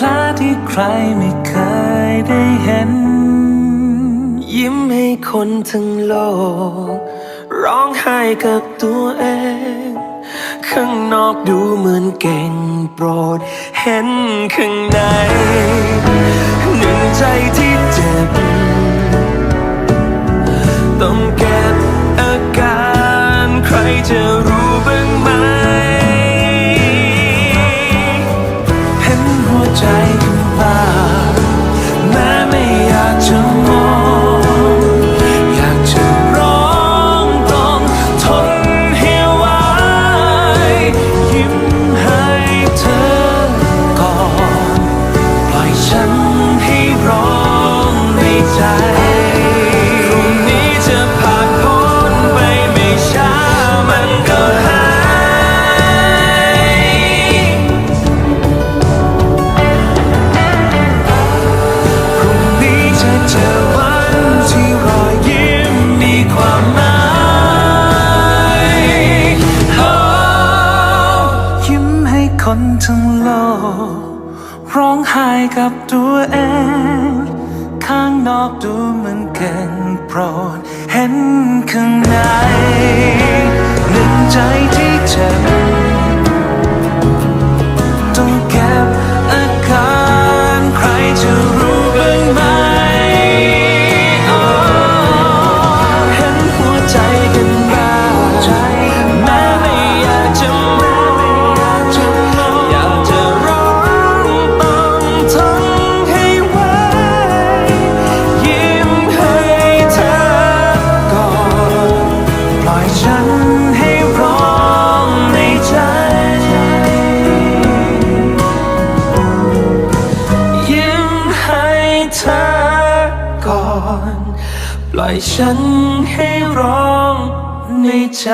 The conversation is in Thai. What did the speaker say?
แผลที่ใครไม่เคยได้เห็น ยิ้มให้คนทั้งโลก ร้องไห้กับตัวเอง ข้างนอกดูเหมือนเก่งโปรด เห็นข้างใน หนึ่งใจที่เจ็บต้อง คนทั้งโลก ร้องไห้กับตัวเอง ข้างนอกดูเหมือนเก่งโปรดเห็นข้างใน ปล่อยฉันให้ร้องในใจ